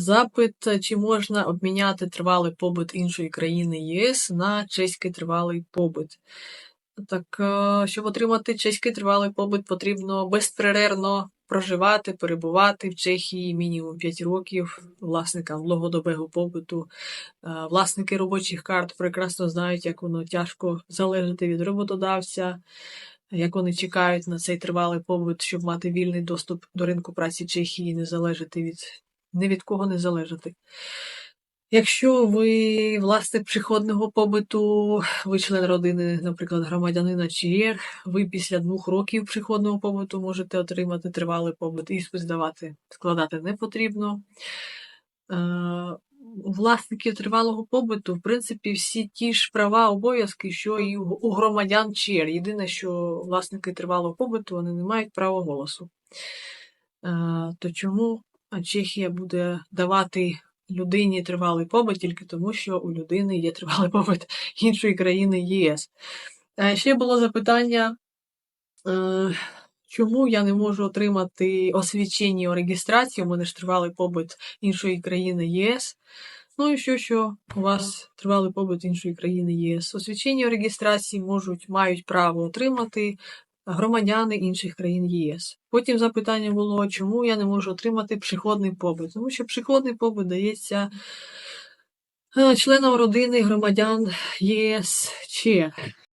Запит, чи можна обміняти тривалий побут іншої країни ЄС на чеський тривалий побут. Так, е, щоб отримати чеський тривалий побут, потрібно безперервно проживати, перебувати в Чехії мінімум 5 років власникам довгодобового побуту. Е, Власники робочих карт прекрасно знають, як воно тяжко залежати від роботодавця, як вони чекають на цей тривалий побут, щоб мати вільний доступ до ринку праці Чехії, не залежати від ні від кого не залежати. Якщо ви власник приходного побиту, ви член родини, наприклад, громадянина ЧР, ви після двох років приходного побиту можете отримати тривалий побит. Іспит здавати, складати не потрібно. Е, власників тривалого побиту, в принципі, всі ті ж права, обов'язки, що і у у громадян ЧР. Єдине, що власники тривалого побиту вони не мають права голосу. Е, То чому Чехія буде давати людині тривалий побит тільки тому, що у людини є тривалий побит іншої країни ЄС. Е, Ще було запитання, е, чому я не можу отримати освідчення о реєстрації, у мене ж тривалий побит іншої країни ЄС. Ну і що, що у вас тривалий побит іншої країни ЄС. Освідчення о реєстрації можуть, мають право отримати громадяни інших країн ЄС. Потім запитання було, чому я не можу отримати приходний побит. Тому що приходний побит дається е, членам родини громадян ЄС чи